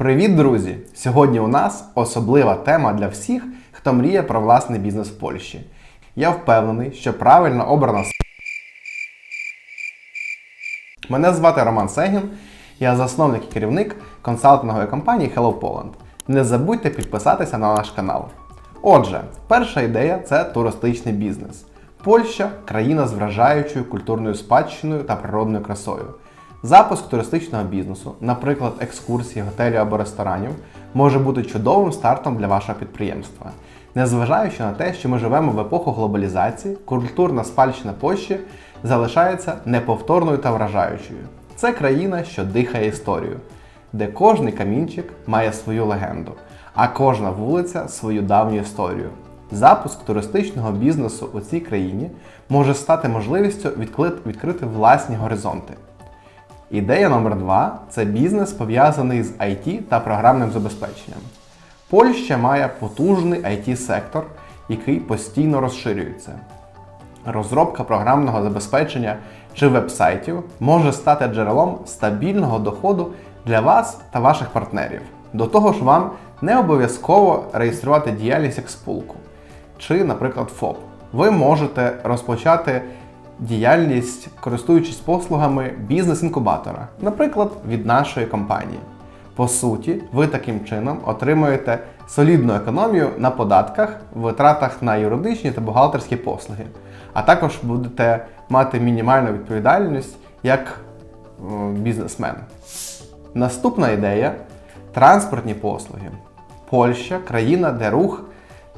Привіт, друзі! Сьогодні у нас особлива тема для всіх, хто мріє про власний бізнес в Польщі. Я впевнений, що правильно обрана Мене звати Роман Сегін, я засновник і керівник консалтингової компанії Hello Poland. Не забудьте підписатися на наш канал. Отже, перша ідея це туристичний бізнес. Польща країна з вражаючою культурною спадщиною та природною красою. Запуск туристичного бізнесу, наприклад, екскурсії, готелів або ресторанів, може бути чудовим стартом для вашого підприємства. Незважаючи на те, що ми живемо в епоху глобалізації, культурна спадщина Польщі залишається неповторною та вражаючою. Це країна, що дихає історією, де кожний камінчик має свою легенду, а кожна вулиця свою давню історію. Запуск туристичного бізнесу у цій країні може стати можливістю відкрити власні горизонти. Ідея номер два це бізнес пов'язаний з IT та програмним забезпеченням. Польща має потужний IT-сектор, який постійно розширюється. Розробка програмного забезпечення чи веб-сайтів може стати джерелом стабільного доходу для вас та ваших партнерів. До того ж, вам не обов'язково реєструвати діяльність як спулку чи, наприклад, ФОП. Ви можете розпочати діяльність, користуючись послугами бізнес-інкубатора, наприклад, від нашої компанії. По суті, ви таким чином отримуєте солідну економію на податках, витратах на юридичні та бухгалтерські послуги, а також будете мати мінімальну відповідальність як е, бізнесмен. Наступна ідея транспортні послуги. Польща країна, де рух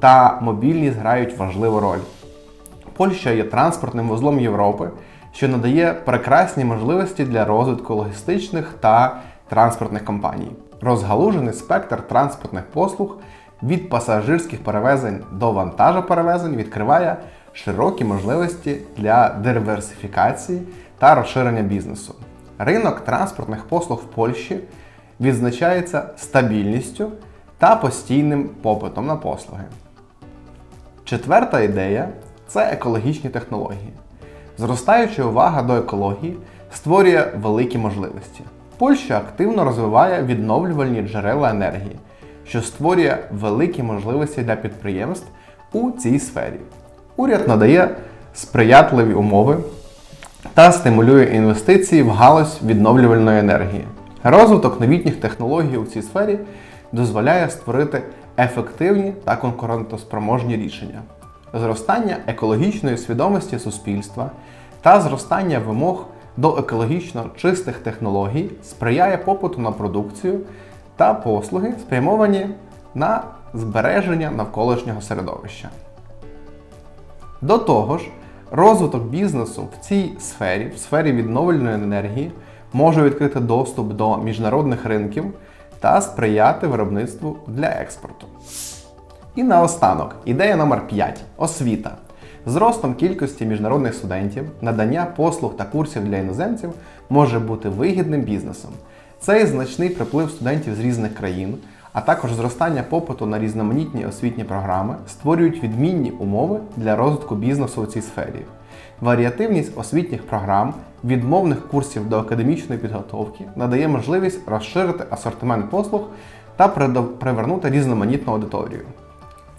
та мобільність грають важливу роль. Польща є транспортним вузлом Європи, що надає прекрасні можливості для розвитку логістичних та транспортних компаній. Розгалужений спектр транспортних послуг від пасажирських перевезень до вантажоперевезень відкриває широкі можливості для диверсифікації та розширення бізнесу. Ринок транспортних послуг в Польщі відзначається стабільністю та постійним попитом на послуги. Четверта ідея це екологічні технології. Зростаюча увага до екології створює великі можливості. Польща активно розвиває відновлювальні джерела енергії, що створює великі можливості для підприємств у цій сфері. Уряд надає сприятливі умови та стимулює інвестиції в галузь відновлювальної енергії. Розвиток новітніх технологій у цій сфері дозволяє створити ефективні та конкурентоспроможні рішення. Зростання екологічної свідомості суспільства та зростання вимог до екологічно чистих технологій сприяє попиту на продукцію та послуги, спрямовані на збереження навколишнього середовища. До того ж, розвиток бізнесу в цій сфері, в сфері відновлювальної енергії, може відкрити доступ до міжнародних ринків та сприяти виробництву для експорту. І наостанок, ідея номер 5 освіта. З ростом кількості міжнародних студентів надання послуг та курсів для іноземців може бути вигідним бізнесом. Цей значний приплив студентів з різних країн, а також зростання попиту на різноманітні освітні програми створюють відмінні умови для розвитку бізнесу у цій сфері. Варіативність освітніх програм, відмовних курсів до академічної підготовки надає можливість розширити асортимент послуг та привернути різноманітну аудиторію.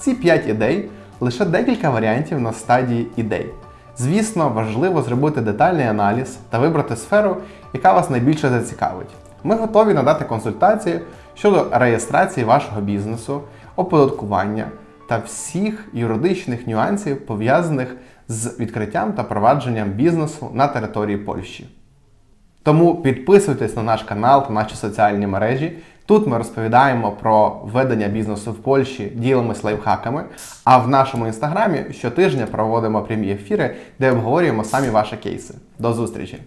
Ці 5 ідей лише декілька варіантів на стадії ідей. Звісно, важливо зробити детальний аналіз та вибрати сферу, яка вас найбільше зацікавить. Ми готові надати консультації щодо реєстрації вашого бізнесу, оподаткування та всіх юридичних нюансів, пов'язаних з відкриттям та провадженням бізнесу на території Польщі. Тому підписуйтесь на наш канал та наші соціальні мережі. Тут ми розповідаємо про ведення бізнесу в Польщі, ділимось лайфхаками. А в нашому інстаграмі щотижня проводимо прямі ефіри, де обговорюємо самі ваші кейси. До зустрічі!